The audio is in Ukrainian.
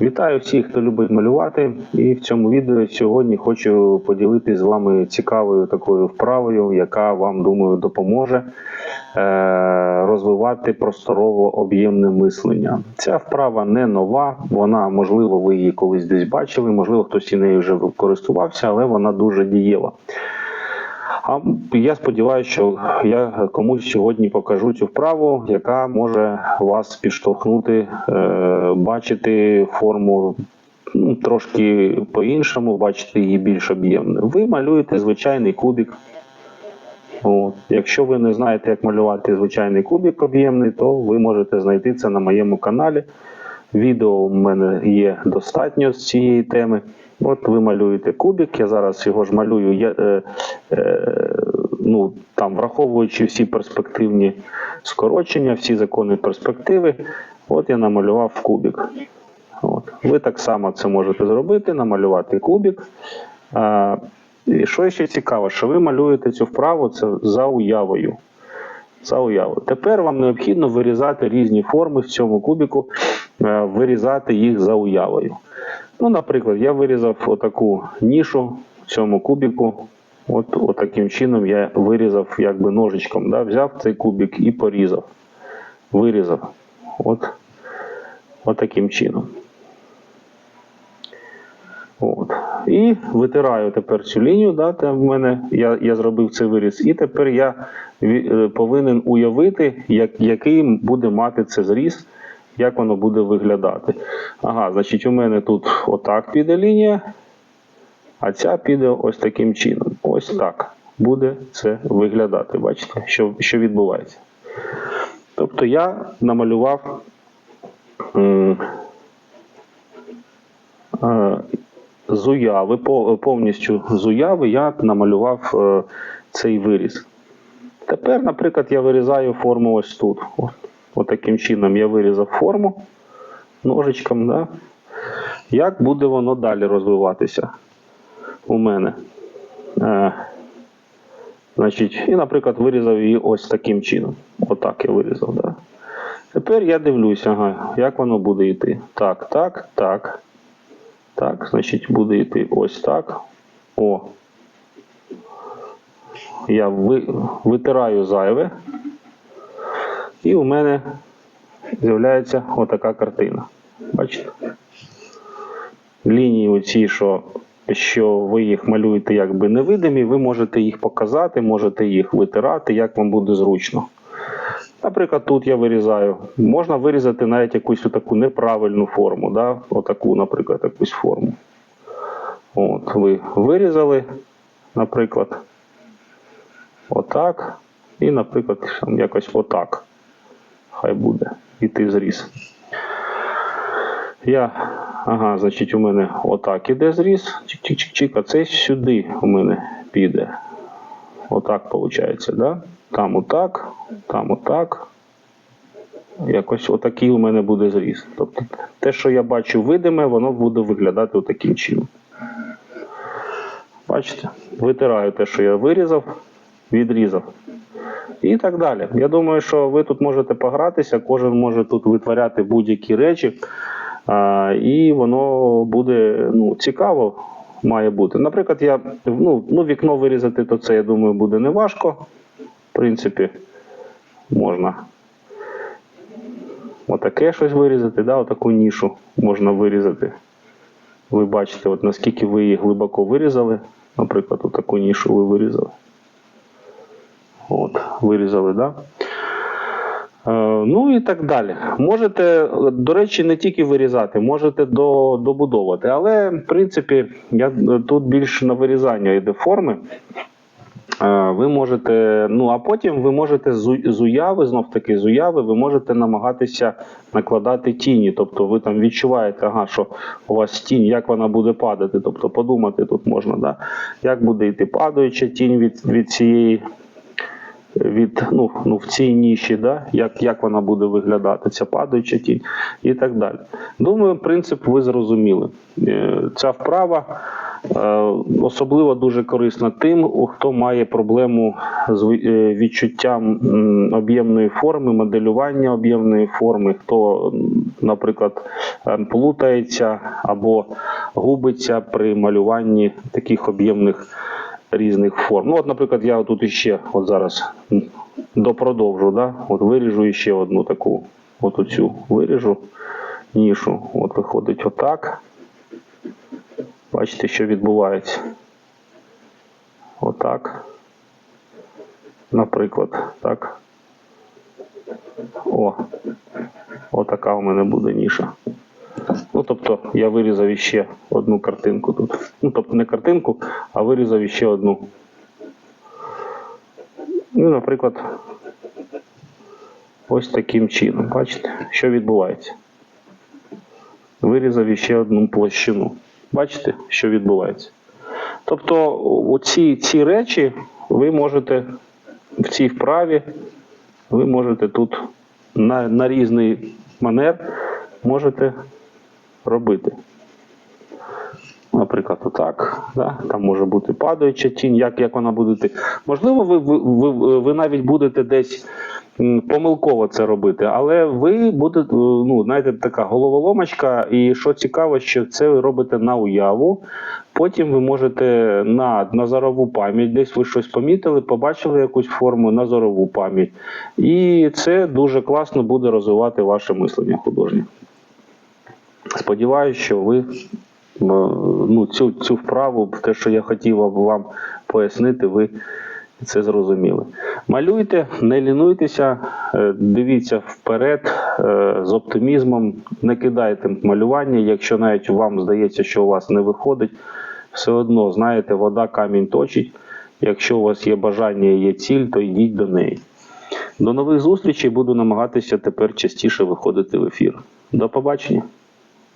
Вітаю всіх, хто любить малювати. І в цьому відео сьогодні хочу поділитися з вами цікавою такою вправою, яка вам, думаю, допоможе е, розвивати просторово об'ємне мислення. Ця вправа не нова, вона, можливо, ви її колись десь бачили, можливо, хтось і нею вже користувався, але вона дуже дієва. А я сподіваюся, що я комусь сьогодні покажу цю вправу, яка може вас підштовхнути, е, бачити форму ну, трошки по-іншому, бачити її більш об'ємною. Ви малюєте звичайний кубик. От. Якщо ви не знаєте, як малювати звичайний кубик об'ємний, то ви можете знайти це на моєму каналі. Відео у мене є достатньо з цієї теми. От ви малюєте кубик, я зараз його ж малюю, я, е, е, ну, там, враховуючи всі перспективні скорочення, всі закони перспективи, от я намалював кубик. От. Ви так само це можете зробити, намалювати кубик. А, і що ще цікаво, що ви малюєте цю вправу це за уявою. За уявою. Тепер вам необхідно вирізати різні форми в цьому кубику, е, вирізати їх за уявою. Ну, наприклад, я вирізав отаку нішу в цьому кубику. От, от таким чином я вирізав якби ножичком. Да? Взяв цей кубик і порізав. Вирізав. От, от таким чином. От. І витираю тепер цю лінію, да, там в мене я, я зробив цей виріз, і тепер я е, повинен уявити, як, який буде мати це зріз, як воно буде виглядати. Ага, значить, у мене тут отак піде лінія, а ця піде ось таким чином. Ось так буде це виглядати. Бачите, що, що відбувається. Тобто я намалював. е, з уяви, повністю з уяви я намалював е, цей виріз. Тепер, наприклад, я вирізаю форму ось тут. Таким чином я вирізав форму ножичком. Да? Як буде воно далі розвиватися у мене? Е, значить, і, наприклад, вирізав її ось таким чином. Отак я вирізав. Да? Тепер я дивлюся, ага, як воно буде йти. Так, так, так. Так, значить, буде йти ось так. О. Я ви, витираю зайве. І у мене з'являється отака картина. Бачите? Лінії оці, що, що ви їх малюєте якби невидимі, ви можете їх показати, можете їх витирати, як вам буде зручно. Наприклад, тут я вирізаю. Можна вирізати навіть якусь таку неправильну форму, да? отаку, наприклад, якусь форму. От, ви вирізали, наприклад, отак. І, наприклад, якось отак. Хай буде іти зріз. Я, ага, значить, у мене отак іде зріз. Чик-чик-чик-чик, а це сюди у мене піде. Отак виходить, да? Там отак, там отак. Якось отакий у мене буде зріз. Тобто те, що я бачу видиме, воно буде виглядати отаким чином. Бачите? Витираю те, що я вирізав, відрізав. І так далі. Я думаю, що ви тут можете погратися, кожен може тут витворяти будь-які речі, а, і воно буде ну, цікаво. Має бути. Наприклад, я ну, ну, вікно вирізати, то це, я думаю, буде не важко. В принципі, можна отаке щось вирізати, да, отаку нішу можна вирізати. Ви бачите, от наскільки ви її глибоко вирізали. Наприклад, отаку нішу ви вирізали. От, вирізали, да? Е, Ну і так далі. Можете, до речі, не тільки вирізати, можете до, добудовувати. Але, в принципі, я тут більше на вирізання йде форми. Е, Ви можете, ну а потім ви можете з уяви, знов таки з уяви, ви можете намагатися накладати тіні. Тобто ви там відчуваєте, ага, що у вас тінь, як вона буде падати. Тобто подумати тут можна, да? як буде йти падаюча тінь від, від цієї. Від ну, ну в цій ніші, да? як, як вона буде виглядати, ця падаюча тінь і так далі. Думаю, принцип ви зрозуміли. Е, Ця вправа е, особливо дуже корисна тим, хто має проблему з е, відчуттям об'ємної форми, моделювання об'ємної форми, хто наприклад, плутається або губиться при малюванні таких об'ємних різних форм. Ну, от, наприклад, я тут іще от зараз допродовжу, да? от виріжу іще одну таку, от оцю виріжу нішу. От виходить отак. Бачите, що відбувається. Отак. Наприклад, так. О, отака у мене буде ніша. Ну, тобто я вирізав іще одну картинку тут. Ну, тобто не картинку, а вирізав іще одну. Ну, наприклад, ось таким чином. Бачите, що відбувається? Вирізав іще одну площину. Бачите, що відбувається? Тобто, оці ці речі ви можете в цій вправі, ви можете тут на, на різний манер можете робити. Наприклад, отак. Да? Там може бути падаюча тінь, як, як вона буде. Можливо, ви, ви, ви, ви навіть будете десь помилково це робити, але ви будете, ну, знаєте, така головоломочка, і що цікаво, що це ви робите на уяву. Потім ви можете на, на зорову пам'ять, десь ви щось помітили, побачили якусь форму на зорову пам'ять. І це дуже класно буде розвивати ваше мислення художнє. Сподіваюсь, що ви ну, цю, цю вправу, те, що я хотів вам пояснити, ви це зрозуміли. Малюйте, не лінуйтеся, е, дивіться вперед е, з оптимізмом, не кидайте малювання, якщо навіть вам здається, що у вас не виходить, все одно знаєте, вода камінь точить. Якщо у вас є бажання і є ціль, то йдіть до неї. До нових зустрічей буду намагатися тепер частіше виходити в ефір. До побачення.